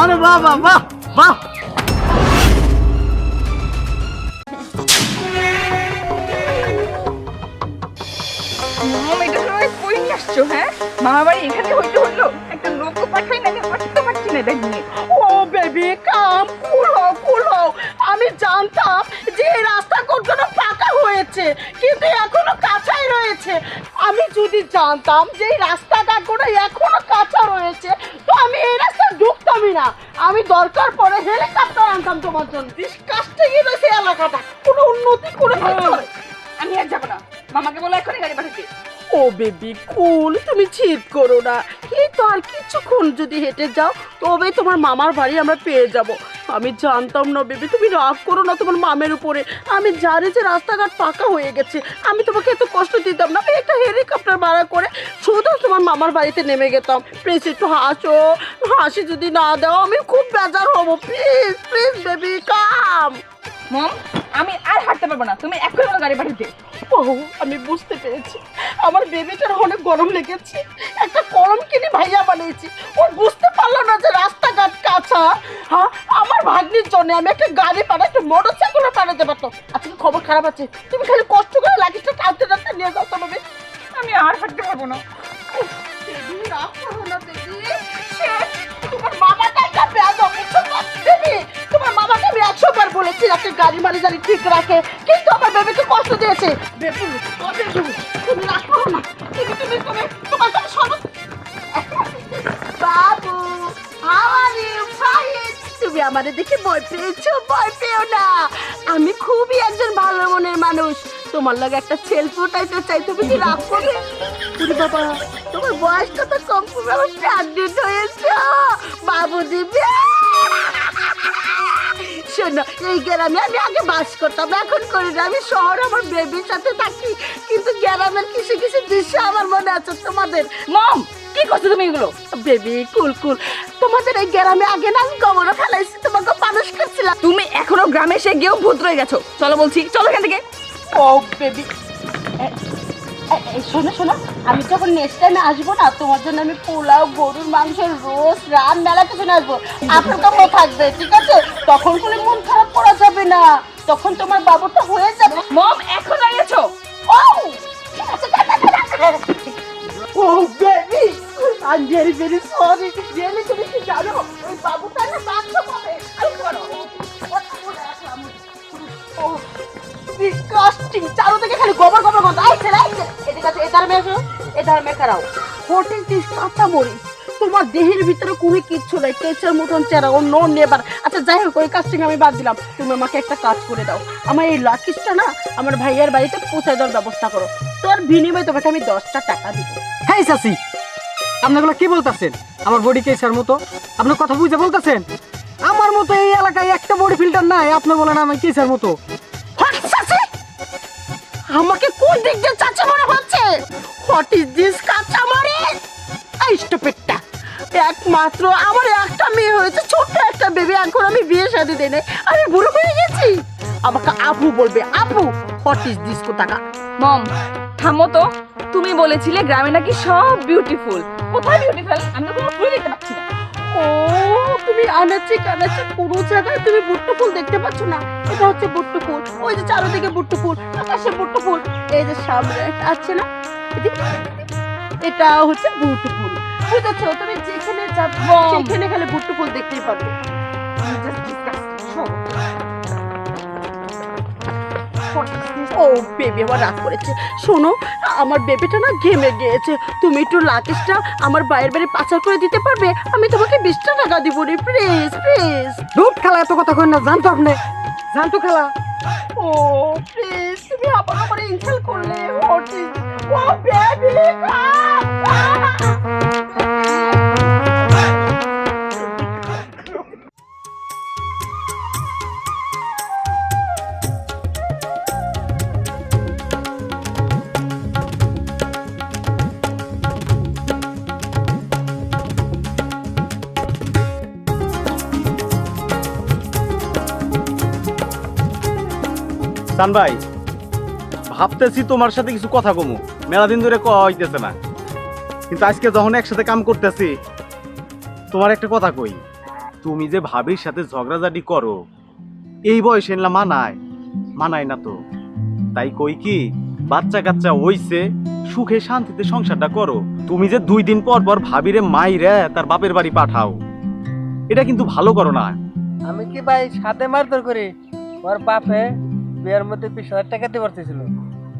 আরে বাহ বাহ বাহ বাহ। হ্যাঁ আমি জানতাম যে রাস্তা কোনখানে ফাঁকা হয়েছে, কিন্তু এখনও কাঁচাই রয়েছে। আমি যদি জানতাম যে এই রাস্তাটা কোনো এখনও কাঁচা রয়েছে তো আমি এই রাস্তা না আমি দরকার পড়ে হেলিকপ্টার আনতাম তোমার জন্য। ডিসকাস্টিং রয়েছে এলাকাটা। কোনো উন্নতি করে ফেলছে আমি আর যাব না। মামাকে বলো এখনই গাড়ি পাঠাতে ও বেবি কুল তুমি চিট করো না। এই তো আর কিছুক্ষণ যদি হেঁটে যাও তবে তোমার মামার বাড়ি আমরা পেয়ে যাব। আমি জানতাম না বেবি, তুমি রাগ করো না তোমার মামের উপরে। আমি জানি যে রাস্তাঘাট ফাঁকা হয়ে গেছে। আমি তোমাকে এত কষ্ট দিতাম না। আমি একটা হেলিকপ্টার ভাড়া করে শুধু তোমার মামার বাড়িতে নেমে গেতাম। প্লিজ একটু হাসো। হাসি যদি না দাও, আমি খুব বেজার হব। Please please, baby, come. Mom, আমি আর হাঁটতে পারব না। তুমি বলো গাড়ি পাঠাতে ও আমি বুঝতে পেরেছি। আমার বেবিটার অনেক গরম লেগেছে। একটা কলম কিনে ভাইয়া বানিয়েছি। ও বুঝতে পারল না যে রাস্তাঘাট কাঁচা। হ্যাঁ আমার ভাগ্নির জন্য আমি একটা গাড়ি পাঠাই একটা মোটর সাইকেল পাঠাতে পারতো আজকে খবর খারাপ আছে। তুমি খালি কষ্ট করে লাগিটা টানতে টানতে নিয়ে যাও তো বেবি আমি আর হাঁটতে পারব না। তোমার মামাটা একটা বেয়াদব, বুঝছ তো? একশো বার বলেছি যাতে গাড়ি মারি জানি ঠিক রাখে, কিন্তু আমার বেবিকে কষ্ট দিয়েছে। বেবি, ও তুমি দেখে পেয়েছ? ভয় না। আমি খুবই একজন ভালো মনের মানুষ। তোমার লাগে একটা চাই, তুমি কি তুমি তোমার তো শোনো এই গ্রামে আমি আগে বাস করতাম, এখন করি না। আমি শহরে আমার বেবির সাথে থাকি, কিন্তু গ্রামের কিছু কিছু দৃশ্য আমার মনে আছে তোমাদের। মম, কি করছ তুমি এগুলো? Baby cool cool. তোমাদের এই গ্রামে আগে না আমি গোবরও ফেলাইছি, তোমাকে মানুষ করছিলাম। তুমি এখনও গ্রামে সে গিয়েও ভূত রয়ে গেছো। চলো বলছি, চলো এখান থেকে। ও বেবি শোনো শোনো আমি যখন নেক্সট টাইমে আসব না তোমার জন্য আমি পোলাও গরুর মাংস রোজ রান মেলা কিছু নিয়ে আসব। আপনার কাপড় থাকবে ঠিক আছে? তখন কোনো মন খারাপ করা যাবে না। তখন তোমার বাবুটা হয়ে যাবে। মম এখন দাঁড়িয়েছো? ও! ঠিক আছে, যা, যা, যা, যা। ও baby I very very sorry really তুমি কি জানো? ওই বাবুটা না বাচ্চা পাবে। আমি করো। ও ডিসকাস্টিং চারো থেকে খালি গোবর গোবর গন্ধ। আইছে আইছে এধার মেশো এধার মেকারাও হোটেল কাঁচা মরিস তোমার দেহের ভিতরে কোনো কিচ্ছু নাই কেচের মতন চেহারা ও নো নেবার আচ্ছা যাই হোক ওই কাজটা আমি বাদ দিলাম। তুমি আমাকে একটা কাজ করে দাও। আমার এই লাকিসটা না আমার ভাইয়ের বাড়িতে পৌঁছে দেওয়ার ব্যবস্থা করো। তোর বিনিময়ে তোমাকে আমি দশটা টাকা দিব। হ্যাঁ আপনাগুলো কি বলতেছেন? আমার বডি কেসার মতো। আপনার কথা বুঝে বলতেছেন? আমার মতো এই এলাকায় একটা বডি ফিল্টার নাই আপনি বলেন আমি কেসার মতো। হোয়াট আমাকে কোন দিক দিয়ে চাচা মনে হচ্ছে? হোয়াট ইজ দিস কাঁচা মরে এই স্টুপিডটা একমাত্র আমার একটা মেয়ে হয়েছে, ছোট্ট একটা বেবি এখন আমি বিয়ে দেই নাই। আমি বুড়ো হয়ে গেছি। আমাকে আপু বলবে, আপু হোয়াট ইজ দিস কোথাকা মম, থামো তো। তুমি বলেছিলে গ্রামে নাকি সব বিউটিফুল কোথায় বিউটিফুল আমি কোনো ফুল দেখতে পাচ্ছি না। ও তুমি আনাচ্ছি কানাচ্ছি কোনো জায়গায় তুমি বুট্টু ফুল দেখতে পাচ্ছ না? এটা হচ্ছে বুট্টু ফুল। ওই যে চারোদিকে বুট্টু ফুল আকাশে বুট্টু ফুল। এই যে সামনে আছে না? এটা? হচ্ছে বুট্টু ফুল। বুঝেছ? তুমি যেখানে যাব সেখানে খালি বুট্টু ফুল দেখতেই পারবে ও বেবি আমার রাগ করেছে। শোনো আমার বেবিটা না ঘেমে গিয়েছে। তুমি একটু লাকেশটা আমার বাইরের বাড়ি পাচার করে দিতে পারবে? আমি তোমাকে বিশটা টাকা দিব রে প্লিজ প্লিজ দুধ খেলা এত কথা কই না জানতো আপনি? জানতো খেলা? ও প্লিজ তুমি আমার আমার ইনসাল্ট করলে। ও বেবি ভাই, ভাবতেছি তোমার সাথে কিছু কথা কমু। মেলা দিন ধরে কওয়া হইতেছে না। কিন্তু আজকে যখন একসাথে কাম করতেছি, তোমার একটা কথা কই, তুমি যে ভাবির সাথে ঝগড়াঝাটি করো, এই বয়সে না মানায় মানায় না তো। তাই কই কি বাচ্চা কাচ্চা হইছে, সুখে শান্তিতে সংসারটা করো। তুমি যে দুই দিন পর পর ভাবিরে মাইরে তার বাপের বাড়ি পাঠাও, এটা কিন্তু ভালো করো না। আমি কি ভাই সাথে মারধর করি? ওর বাপে বিয়ের মধ্যে বিশ হাজার টাকা দিতে পারতেছিল।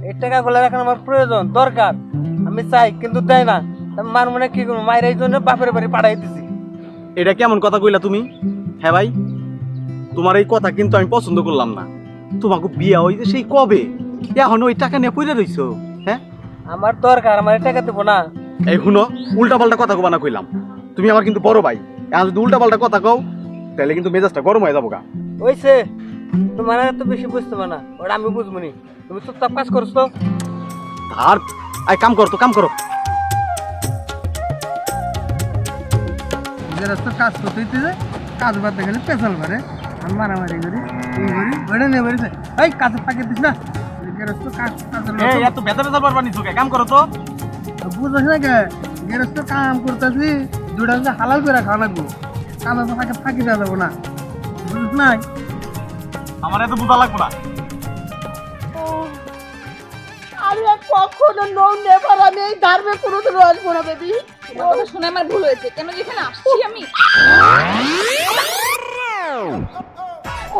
এই টাকা টাকাগুলো এখন আমার প্রয়োজন দরকার। আমি চাই কিন্তু দেয় না। মার মনে কি করব? মায়ের এই জন্য বাপের বাড়ি পাঠাই দিছি। এটা কেমন কথা কইলা তুমি? হ্যাঁ ভাই তোমার এই কথা কিন্তু আমি পছন্দ করলাম না। তোমাকে বিয়া হইছে সেই কবে? এখন ওই টাকা নিয়ে পড়ে রইছো হ্যাঁ? আমার দরকার আমার টাকা দেবো না। এই শুনো উল্টা পাল্টা কথা কবা না কইলাম। তুমি আমার কিন্তু বড় ভাই। এখন যদি উল্টা পাল্টা কথা কও তাহলে কিন্তু মেজাজটা গরম হয়ে যাব গা ওইছে তোমার এত বেশি বুঝতে পারো না। ওটা আমি বুঝব নি। তুমি চুপচাপ কাজ করছ তো। আর আই কাম করো তো কাম করো। যে রাস্তা কাজ করতে দিতে কাজ বাদ দেখালে পেছাল করে আমি মারামারি করি এই করি ওটা নিয়ে বেরিয়েছে এই কাজ ফাঁকে দিস না। গেরস্ত কাজ কাজ এই এত বেতা বেতা পারবা নি তোকে কাম করো তো। না কে গেরস্ত কাম করতেছি দুটা হালাল করে খাওয়া লাগবো কাজ তো ফাঁকে ফাঁকি দেওয়া যাব না। বুঝিস না আমার এত বুঝা লাগবো না। আমি আর কখনো নো নেভার আমি এই ধার্মে কোনোদিন আসব না বেবি তোমার কথা শুনে আমার ভুল হয়েছে। কেন যে এখানে আসছি আমি?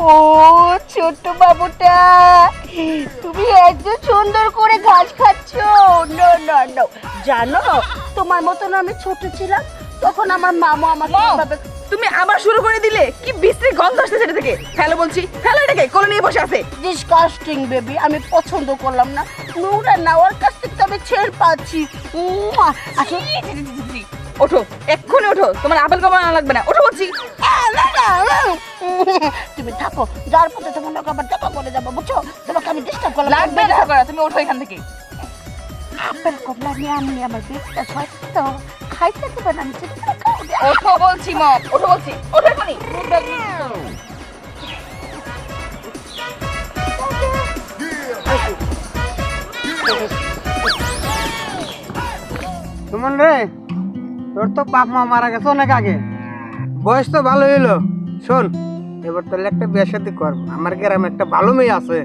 ও ছোট্ট বাবুটা তুমি এত সুন্দর করে ঘাস খাচ্ছ। নো নো নো জানো তোমার মতন আমি ছোট ছিলাম তখন আমার মামা আমাকে এভাবে তুমি আবার শুরু করে দিলে? কি বিশ্রী গন্ধ আসছে সেটা থেকে? হ্যালো বলছি। হ্যালো এটাকে কোলে নিয়ে বসে আছে। ডিসকাস্টিং বেবি আমি পছন্দ করলাম না। নোংরা না ওর কাছ থেকে আমি ছেড় পাচ্ছি। ওঠো এক্ষুনি ওঠো। তোমার আপেল কমা লাগবে না। ওঠো বলছি। তুমি থাকো। যার পথে তোমার লোক আবার চাপা পড়ে যাব বুঝছ? তোমাকে আমি ডিস্টার্ব করলাম। লাগবে না। তুমি ওঠো এখান থেকে। আপেল কমলা নিয়ে আমি আমার পেটটা স্বাস্থ্য খাইতে না ওঠো বলছি মম। ওঠো বলছি। ওঠো এখনই। সুমন রে তোর তো বাপ মা মারা গেছে অনেক আগে। বয়স তো ভালো হইল। শোন এবার তাহলে একটা বিয়ে শাদি কর। আমার গ্রামে একটা ভালো মেয়ে আছে।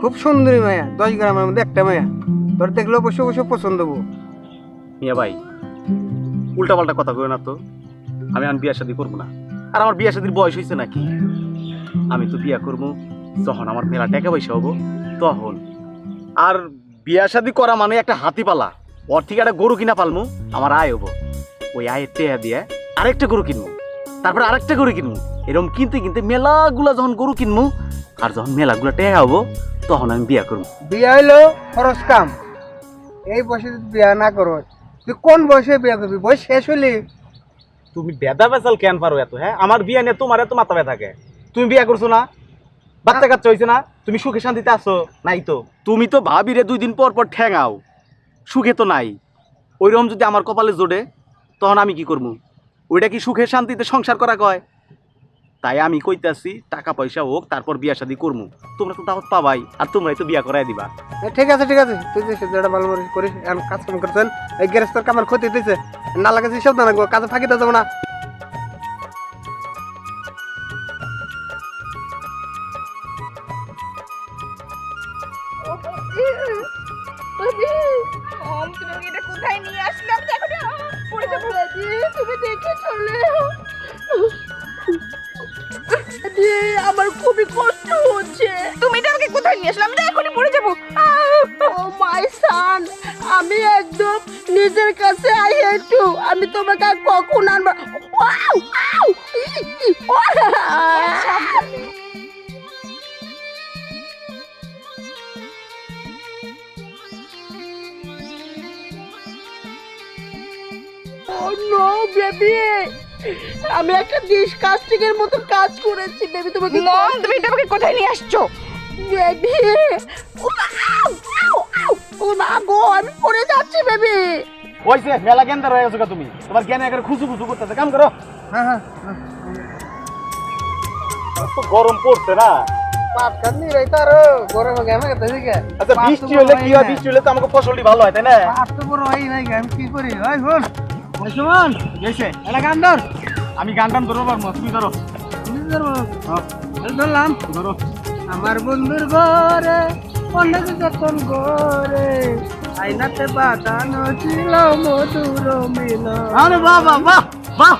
খুব সুন্দরী মেয়ে দশ গ্রামের মধ্যে একটা মেয়ে। তোর দেখলেও বসে বসে পছন্দ হব। মিয়া ভাই উল্টা পাল্টা কথা কই না তো। আমি আর বিয়া শাদি করব না। আর আমার বিয়া শাদির বয়স হয়েছে নাকি? আমি তো বিয়া করব, যখন আমার মেলা টাকা পয়সা হব, তখন। আর বিয়া শাদি করা মানে একটা হাতি পালা ওর থেকে একটা গরু কিনা পালমু, আমার আয় হব। ওই আয়ের টেহা দিয়ে আরেকটা গরু কিনবো। তারপর আরেকটা গরু কিনবো। এরকম কিনতে কিনতে মেলাগুলা যখন গরু কিনবো, আর যখন মেলাগুলা টেহা হব, তখন আমি বিয়া করব। বিয়ে হইল খরচ কাম। এই বয়সে বিয়ে না করো তুই কোন বয়সে বিয়ে করবি বয়স শেষ হইলি। তুমি বেদা বেসাল কেন পারো এত হ্যাঁ? আমার বিয়ে নিয়ে তোমার এত মাথা ব্যথা থাকে তুমি বিয়া করছ না? বাচ্চা কাচ্চা হয়েছে না? তুমি সুখে শান্তিতে আছো? নাই তো। তুমি তো ভাবি রে দুই দিন পর পর ঠ্যাঙাও সুখে তো নাই। ওইরকম যদি আমার কপালে জোরে তখন আমি কি করব? ওইটা কি সুখে শান্তিতে সংসার করা কয়? তাই আমি কইতাছি টাকা পয়সা হোক তারপর বিয়া শাদি করব তোমরা তো দাওয়াত পাবাই আর তোমরাই তো বিয়া করাই দিবা ঠিক আছে ঠিক আছে তুই যে সেটা ভালো করে করিস এখন কাজ কাম করছেন এই গ্যারেজটার কামার ক্ষতি দিতেছে না লাগে সব না লাগবো কাজে ফাঁকি দেওয়া যাব না কোথায় নিয়ে আসলে আমি তো এখনই আহ, পড়ে যাব তুমি দেখে চলে আমার খুবই কষ্ট হচ্ছে তুমি এটা আমাকে কোথায় নিয়ে আসলে আমি তো এখনই পড়ে যাব! ও মাই সান আমি একদম নিজের কাছে আই হেট ইউ আমি তোমাকে আর কখন আনব ওয়াও আউ! Oh no, baby! আমি একটা ডিসকাস্টিং এর মতো কাজ করেছি বেবি তোমাকে মম তুমি এটা আমাকে কোথায় নিয়ে আসছো? বেবি ও মা গো আমি পড়ে যাচ্ছি বেবি ওইসে মেলা জ্ঞান রয়ে গেছো তুমি। তোমার জ্ঞানে একবার খুশু খুশু করতেছে কাম করো। হ্যাঁ হ্যাঁ তো গরম পড়ছে না। পাট কাটনি রে তার গরমে গেমে গেছে ঠিক আছে আচ্ছা বৃষ্টি হলে কি হয় বৃষ্টি হলে তো আমাকে ফসলটি ভালো হয় তাই না? পাট তো বড় হয় নাই আমি কি করি? ওই শোন সুমন গেছে। এটা গান ধর। আমি গান টান ধরবো পারব তুমি ধরো। তুমি ধরো। হ্যাঁ, ধরলাম। ধরো। আমার বন্ধুর ঘরে অনেক যখন ঘরে আইনাতে বাঁধানো ছিল মধুর মিল বাহ বাহ বাহ বাহ।